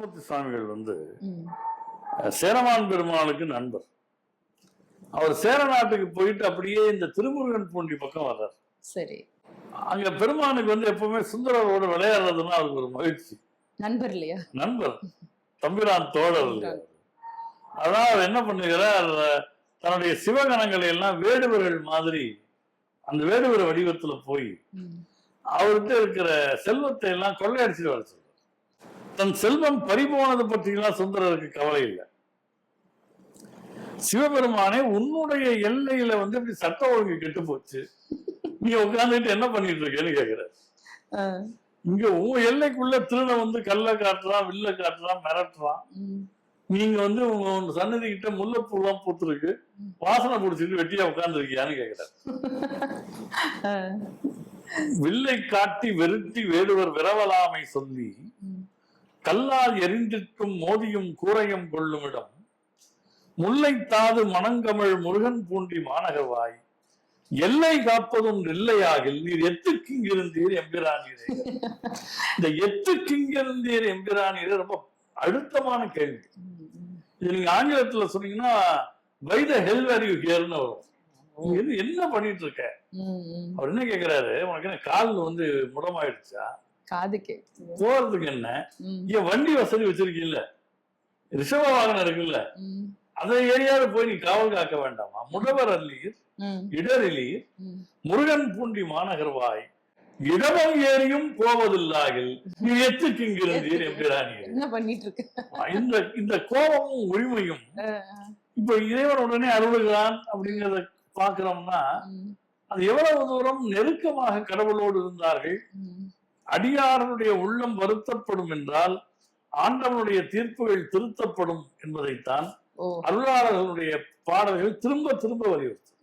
சுந்தரமூர்த்தி சுவாமிகள் வந்து சேரமான் பெருமாளுக்கு நண்பர். அவர் சேர நாட்டுக்கு போயிட்டு அப்படியே இந்த திருமுருகன் பூண்டி பக்கம் வர்றார். சரி. அங்க பெருமானுக்கு வந்து எப்பவுமே சுந்தரரோட விளையாடுறதுன்னா அவருக்கு ஒரு மகிழ்ச்சி. நண்பர் இல்லையா? நண்பர். தம்பிரான் தோழர் அதான் அவர் என்ன பண்ணுகிறார் தன்னுடைய சிவகணங்களை எல்லாம் வேடுவர்கள் மாதிரி அந்த வேடுவர் வடிவத்துல போய். அவர்கிட்ட இருக்கிற செல்வத்தை எல்லாம் கொள்ளையடிச்சிட்டு வர தன் செல்வம் பறிபோனது பற்றியெல்லாம் சுந்தரருக்கு கவலை இல்லை சிவபெருமானே உன்னுடைய எல்லையில வந்து இப்படி சட்ட ஒழுங்கு கெட்டு போச்சு நீ உட்கார்ந்துட்டு என்ன பண்ணிட்டு இருக்கேன்னு கேக்குறாரு ஆ. இங்க உன் எல்லைக்குள்ள திருட வந்து கல்ல காட்டுறான் வில்ல காட்டுறான் மிரட்டுறான். நீங்க வந்து உங்க சன்னதி கிட்ட முல்லைப்பூலாம் பூத்துருக்கு வாசனை பிடிச்சிட்டு வெட்டியா உட்கார்ந்துருக்கியான்னு கேக்குறாரு ஆ. வில்லை காட்டி வெறுட்டி வேடுவர் விரவலாமை சொல்லி. கல்லால் எரிந்திட்டும் மோதியும் கூரையும் கொள்ளுமிடம். முல்லை தாது மணங்கமழ் முருகன் பூண்டி மாநகர்வாய். எல்லை காப்பதும் நெல்லையாகில் நீர் எத்துக்கிங்கிருந்தீர் எம்பிரானீரே. இந்த எத்துக்கிங்கிருந்தீர் எம்பிரானீரே ரொம்ப அழுத்தமான கேள்வி. இது நீங்க ஆங்கிலத்துல சொன்னீங்கன்னா by the hell where you ஹியர்னு வரும். என்ன பண்ணிட்டு இருக்க. அவர் என்ன கேக்குறாரு? உனக்கு என்ன கால் வந்து முடமாயிடுச்சா? காது கேக்குது போறதுக்கு என்ன. இங்க வண்டி வசதி வச்சிருக்கீல்ல ரிஷப வாகனம் இருக்குல்ல ம். அதை ஏரியாவது போய் நீ காவல் காக்க வேண்டாமா முடவர் அல்லீர். இடரிலீர். முருகன் பூண்டி மாநகர்வாய் இடமம் ஏறியும் போவதில்லாகில் நீ எத்துக்கு இங்கிருந்தீர் எம்பிரானீர் என்ன பண்ணிட்டு இருக்க இந்த இந்த கோபமும் உரிமையும். இப்ப இறைவன் உடனே அருளுகிறான் அப்படிங்கிறத பாக்குறோம்னா. அது எவ்வளவு தூரம் நெருக்கமாக கடவுளோடு இருந்தார்கள். அடியாரனுடைய உள்ளம் வருத்தப்படும் என்றால் ஆண்டவனுடைய தீர்ப்புகள் திருத்தப்படும் என்பதைத்தான் அருளாளர்களுடைய பாடல்கள் திரும்ப திரும்ப வலியுறுத்தும்.